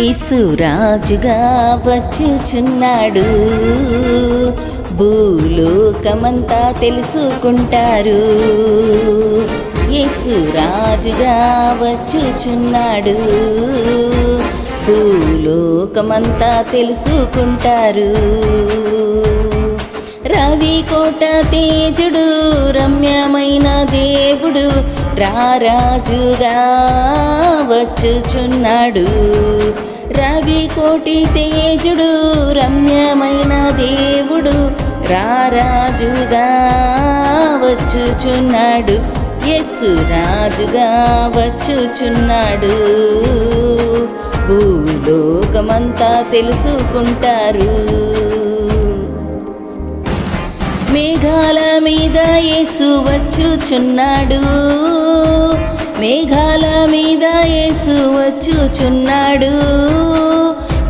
ఇసురాజుగా వచ్చుచున్నాడు. భూలోకమంతా తెలుసుకుంటారు. యేసురాజుగా వచ్చుచున్నాడు. భూలోకమంతా తెలుసుకుంటారు. రవి కోట తేజుడు రమ్యమైన దేవుడు రారాజుగా వచ్చుచున్నాడు. రవి కోటి తేజుడు రమ్యమైన దేవుడు. రారాజుగా వచ్చుచున్నాడు. యస్సు రాజుగా వచ్చుచున్నాడు. భూలోకమంతా తెలుసుకుంటారు. మేఘాల మీద యేసు వచ్చుచున్నాడు. మేఘాల మీద యేసు వచ్చుచున్నాడు.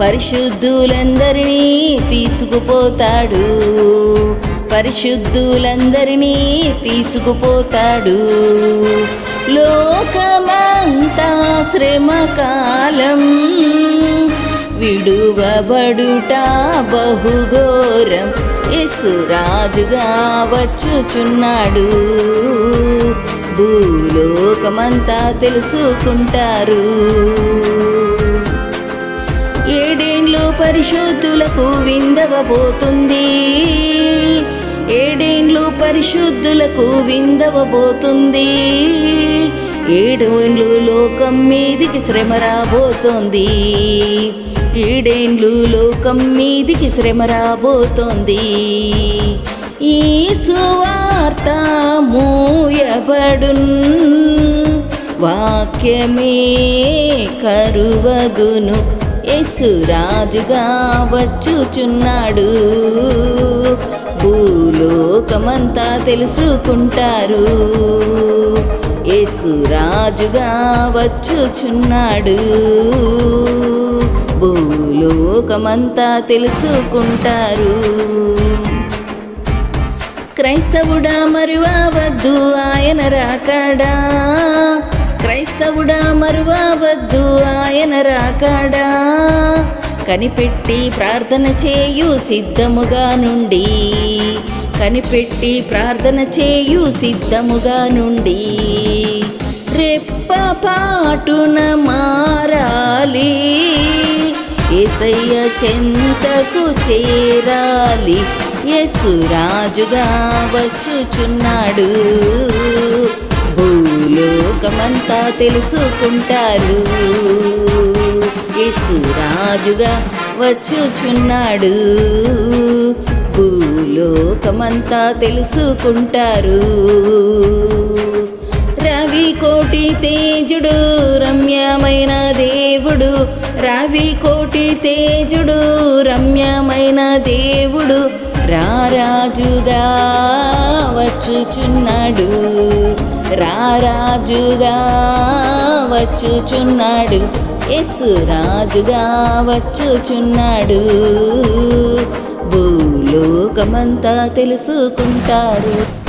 పరిశుద్ధులందరినీ తీసుకుపోతాడు. పరిశుద్ధులందరినీ తీసుకుపోతాడు. లోకమంతా శ్రమకాలం విడువబడుట బహుఘోరం. యేసురాజుగా వచ్చుచున్నాడు. భూలోకమంతా తెలుసుకుంటారు. ఏడేండ్లు పరిశుద్ధులకు విందవబోతుంది. ఏడేండ్లు పరిశుద్ధులకు విందవబోతుంది. ఏడేండ్లు లోకం మీదికి శ్రమ రాబోతోంది. ఈడేన్లు లోకం మీదికి శ్రమ రాబోతోంది. ఈ సువార్త మూయబడున్ వాక్యమే కరువగును యేసురాజుగా వచ్చుచున్నాడు. భూలోకమంతా తెలుసుకుంటారు. యేసురాజుగా వచ్చుచున్నాడు. లోకమంతా తెలుసుకుంటారు. క్రైస్తవుడా మరువవద్దు ఆయన రాకాడా? క్రైస్తవుడా మరువవద్దు ఆయన రాకాడా? కనిపెట్టి ప్రార్థన చేయు సిద్ధముగా నుండి. కనిపెట్టి ప్రార్థన చేయు సిద్ధముగా నుండి. రెప్ప పాటున మారాలి. ఏసయ్య చెంతకు చేరాలి. యేసురాజుగా వచ్చుచున్నాడు. భూలోకమంతా తెలుసుకుంటారు యేసురాజుగా వచ్చుచున్నాడు. భూలోకమంతా తెలుసుకుంటారు. రవి కోటి తేజుడు రమ్యమైన దేవుడు. రవి కోటి తేజుడు రమ్యమైన దేవుడు. రారాజుగా వచ్చుచున్నాడు. రారాజుగా వచ్చుచున్నాడు. ఎస్సు రాజుగా వచ్చుచున్నాడు. భూలోకమంతా తెలుసుకుంటారు.